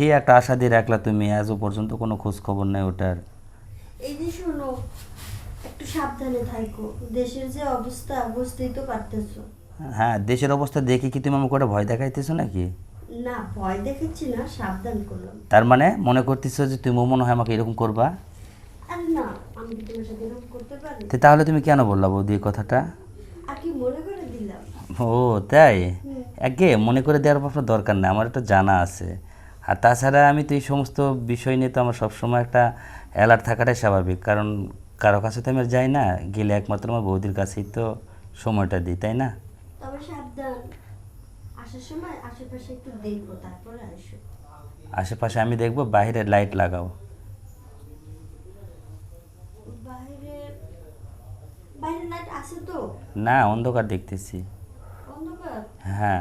সে একটা আশা দিয়ে রাখলা তুমি? আজও পর্যন্ত কোনো খোঁজ খবর নেই ওটার। এই যে শোনো একটু সাবধানে থাকো দেশের যে অবস্থা বুঝতেই তো পারতেছো। হ্যাঁ দেশের অবস্থা দেখে কি তুমি আমাকে ওটা ভয় দেখাইতেছো নাকি? না ভয় দেখেছি না সাবধান করলাম। তার মানে মনে করতেছো যে তুমি মনে হয় আমাকে এরকম করবা? আরে না আমি কি তোমার সাথে এরকম করতে পারি? তো তাহলে তুমি কেন বললা বৌদি এই কথাটা? আর কি মনে করে দিলাম। ও তাই। একে মনে করে দেওয়ার আপনার দরকার নেই আমার একটা জানা আছে। আর তাছাড়া আমি তো এই সমস্ত বিষয় নিয়ে তো আমার সবসময় একটা অ্যালার্ট থাকাটাই স্বাভাবিক। কারণ কারও কাছে তো আমি যাই না গেলে একমাত্র আমার বৌদির কাছেই তো সময়টা দিই তাই না? তবে সাবধান। আসার সময় আশেপাশে একটু দেখব তারপরে আসো আশেপাশে আমি দেখব বাইরে লাইট লাগাও। বাইরে বাইরে লাইট আছে তো? না অন্ধকার দেখতেছি। হ্যাঁ।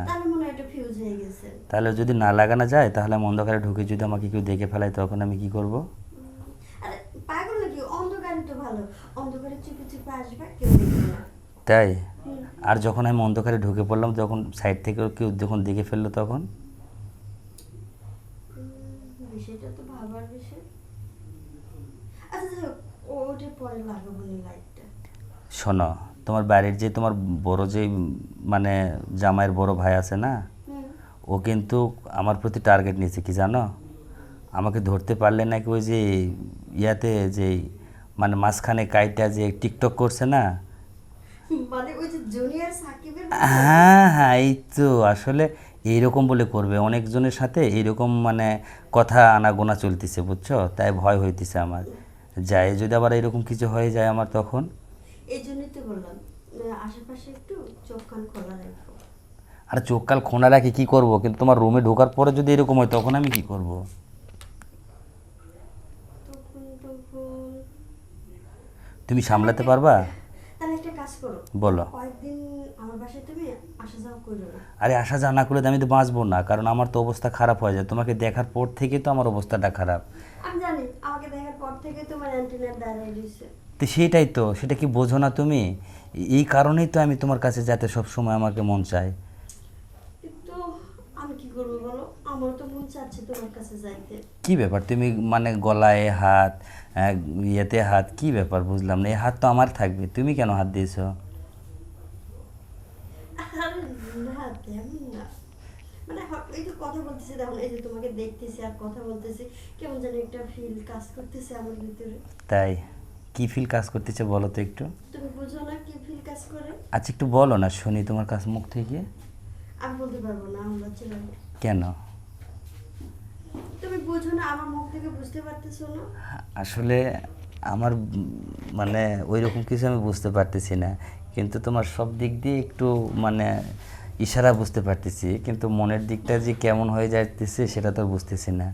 তাহলে যদি না লাগানো যায় তাহলে আমি অন্ধকারে ঢুকে যদি আমাকে কেউ দেখে ফেলায় তখন আমি কি করব? তাই? আর যখন আমি অন্ধকারে ঢুকে পড়লাম তখন সাইড থেকে কেউ যখন দেখে ফেলল তখন? আচ্ছা শোনো তোমার বাড়ির যে তোমার বড় যে মানে জামাইয়ের বড় ভাই আছে না ও কিন্তু আমার প্রতি টার্গেট নিয়েছে কি জানো? আমাকে ধরতে পারলে নাকি ওই যে ইয়াতে যে মানে মাঝখানে কাইটা যে টিকটক করছে না? মানে হ্যাঁ হ্যাঁ এই তো। আসলে এইরকম বলে করবে। অনেকজনের সাথে এইরকম মানে কথা আনাগোনা চলতেছে বুঝছ? তাই ভয় হইতেছে আমার। যাই যদি আবার এরকম কিছু হয়ে যায় আমার তখন এই জন্যই তো বললাম আশেপাশে একটু চোখ কান খোলা রাখব। আর চোখ কাল খোনা রাখি কী করব? কিন্তু তোমার রুমে ঢোকার পরে যদি এরকম হয় তখন আমি কি করব? তুমি সামলাতে পারবা? তাহলে একটা কাজ করো। বলো। কয়েকদিন আমার বাসায় তুমি আসা যাওয়া করো না আরে আসা যা না করলে তো আমি তো বাঁচবো না কারণ আমার তো অবস্থা খারাপ হয়ে যায়। তোমাকে দেখার পর থেকে তো আমার অবস্থাটা খারাপ। আমি জানি আমাকে দেখার পর থেকে তোমার অ্যান্টিনার দাঁড়িয়ে দিচ্ছে তো সেটাই তো সেটা কি বোঝো না তুমি? এই কারণেই তো আমি তোমার কাছে যাতে সব সময় আমাকে মন চায়। কিন্তু আমি কি করব বলো? আমার তো মন চাচ্ছে তোমার কাছে যাইতে। কি ব্যাপার? তুমি মানে গলায় হাত ইয়েতে হাত কি ব্যাপার? বুঝলাম না এই হাত তো আমার থাকবে। তুমি কেন হাত দিয়েছ? মানে এই যে কথা বলতেছি তখন এই যে তোমাকে দেখতেছি আর কথা বলতেছি কেমন যেন একটা ফিল কাজ করতেছে আমার ভিতরে। তাই? কি ফিল কাজ করতেছে বলো তো একটু? তুমি বুঝো না কি ফিল কাজ করে? আচ্ছা একটু বলো না শুনি তোমার কাছ মুখ থেকে। আমি বলতে পারব না আমার কেন? তুমি বুঝো না আমার মুখ থেকে বুঝতে পারতেছো না? আসলে আমার মানে ওই রকম কিছু আমি বুঝতে পারতেছি না। কিন্তু তোমার সব দিক দিয়ে একটু মানে ইশারা বুঝতে পারতেছি। কিন্তু মনের দিকটা যে কেমন হয়ে যাইতেছে সেটা তো বুঝতেছি না।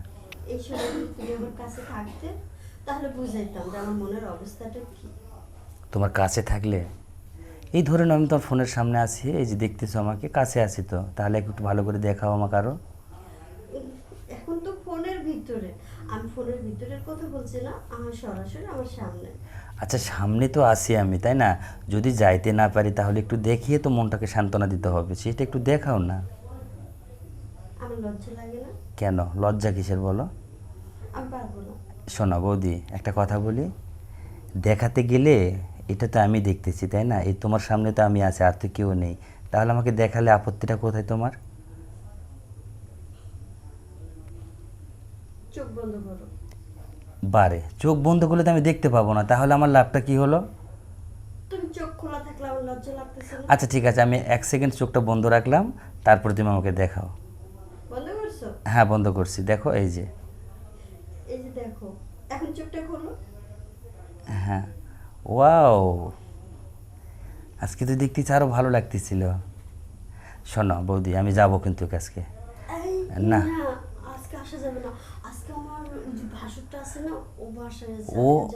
এই সময় তুমি আমার কাছে থাকতে তাহলে বুঝাইতাম যে আমার মনের অবস্থাটা কি। তোমার কাছে থাকলে এই ধরে আমি তোমার ফোনের সামনে আছি এই যে দেখতেছো আমাকে কাছে আছি তো তাহলে একটু ভালো করে দেখাও আমাকে উম, এখন তো ফোনের ভিতরে আমি ফোনের ভিতরের কথা বলছি না আমার সরাসরি আমার সামনে। আচ্ছা সামনে তো আসি আমি তাই না? যদি যাইতে না পারি তাহলে একটু দেখিয়ে তো মনটাকে সান্ত্বনা দিতে হবে সেটা একটু দেখাও না। আমার লজ্জা লাগে না। কেন? লজ্জা কিসের বলো? আমি পারব না। শোনো বৌদি একটা কথা বলি। দেখাতে গেলে এটা তো আমি দেখতেছি তাই না? এই তোমার সামনে তো আমি আছি আর তো কেউ নেই। তাহলে আমাকে দেখালে আপত্তিটা কোথায় তোমার? চোখ বন্ধ করো। বারে চোখ বন্ধ করলে তো আমি দেখতে পাবো না। তাহলে আমার লাভটা কি হলো? তুমি চোখ খোলা থাকলে আমার লজ্জা লাগতেছে না? আচ্ছা ঠিক আছে আমি এক সেকেন্ড চোখটা বন্ধ রাখলাম তারপর তুমি আমাকে দেখাও। বন্ধ করছ? হ্যাঁ বন্ধ করছি। দেখো এই যে। এখন চোখটা খোলো হ্যাঁ। ওয়াও। আজকে তো দেখতেছি আরও ভালো লাগতেছিল। শোনো বৌদি আমি যাব কিন্তু আজকে। না। না আজকে আসা যাবে না। আজকে আমার যে ভাসুরটা আছে না ও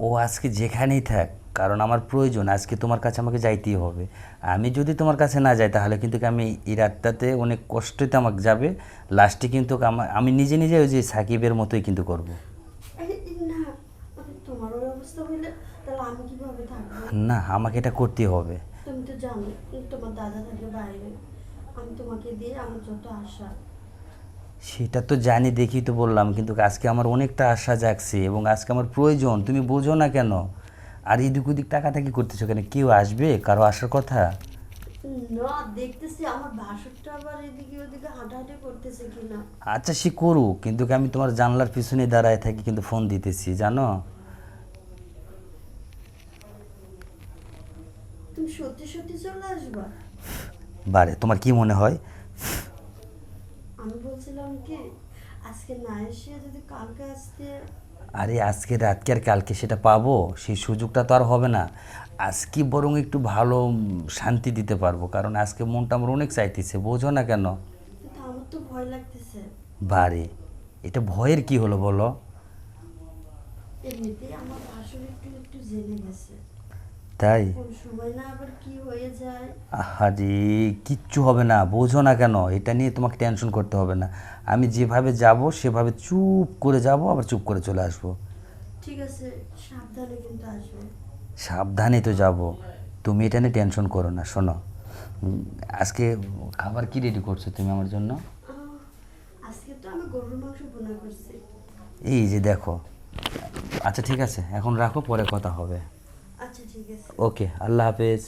ও আজকে যেখানেই থাক কারণ আমার প্রয়োজন আজকে তোমার কাছে আমাকে যাইতেই হবে। আমি যদি তোমার কাছে না যাই তাহলে কিন্তু আমি এই রাতটাতে অনেক কষ্টতে আমাকে যাবে? লাস্টে কিন্তু আমি নিজে নিজে ওই যে সাকিবের মতোই কিন্তু করব। না তোমার ওই অবস্থা হইলে তাহলে আমি কীভাবে থাকব? না আমাকে এটা করতেই হবে। তুমি তো জানো তোমার দাদা থাকে বাইরে। আমি তোমাকে দিয়ে আমার যত আশা। সেটা তো জানি দেখি তো বললাম কিন্তু আজকে আমার অনেকটা আশা জাগছে এবং আজকে আমার প্রয়োজন তুমি বোঝো না কেন? আর এদিক ওদিক টাকা থাকি করতেছো কেন? কেউ আসবে? কারও আসার কথা? না দেখতেছি আমার ভাসুরটা আবার এদিকে ওদিকে হাঁটাহাঁটি করতেছে কিনা। আচ্ছা সে করুক কিন্তু আমি তোমার জানলার পিছনে দাঁড়ায় থাকি কিন্তু ফোন দিতেছি জানো? তুমি সত্যি সত্যি চলে আসবা? বারে তোমার কি মনে হয়? আমি বলছিলাম কি আজকে না এসে যদি কালকে আসতে আরে আজকে রাতকে আর কালকে সেটা পাবো? সেই সুযোগটা তো আর হবে না। আজকে বরং একটু ভালো শান্তি দিতে পারব। কারণ আজকে মনটা আমার অনেক চাইতেছে বোঝো না কেন? আমার তো ভয় লাগতেছে। বারে এটা ভয়ের কি হলো বলো? এমনিতেই আমার একটু জেনে গেছে। তাই? আহারে কিচ্ছু হবে না বোঝো না কেন? এটা নিয়ে তোমাকে টেনশন করতে হবে না। আমি যেভাবে যাব সেভাবে চুপ করে যাব আবার চুপ করে চলে আসব। ঠিক আছে সাবধানে কিন্তু আসবে। সাবধানে তো যাব। তুমি এটা নিয়ে টেনশন করো না শোনো। আজকে খাবার কি রেডি করছ তুমি আমার জন্য? আজকে তো আমি গরুর মাংস বোনা করছি। এই যে দেখো। আচ্ছা ঠিক আছে এখন রাখো পরে কথা হবে। ওকে আল্লাহ হাফেজ।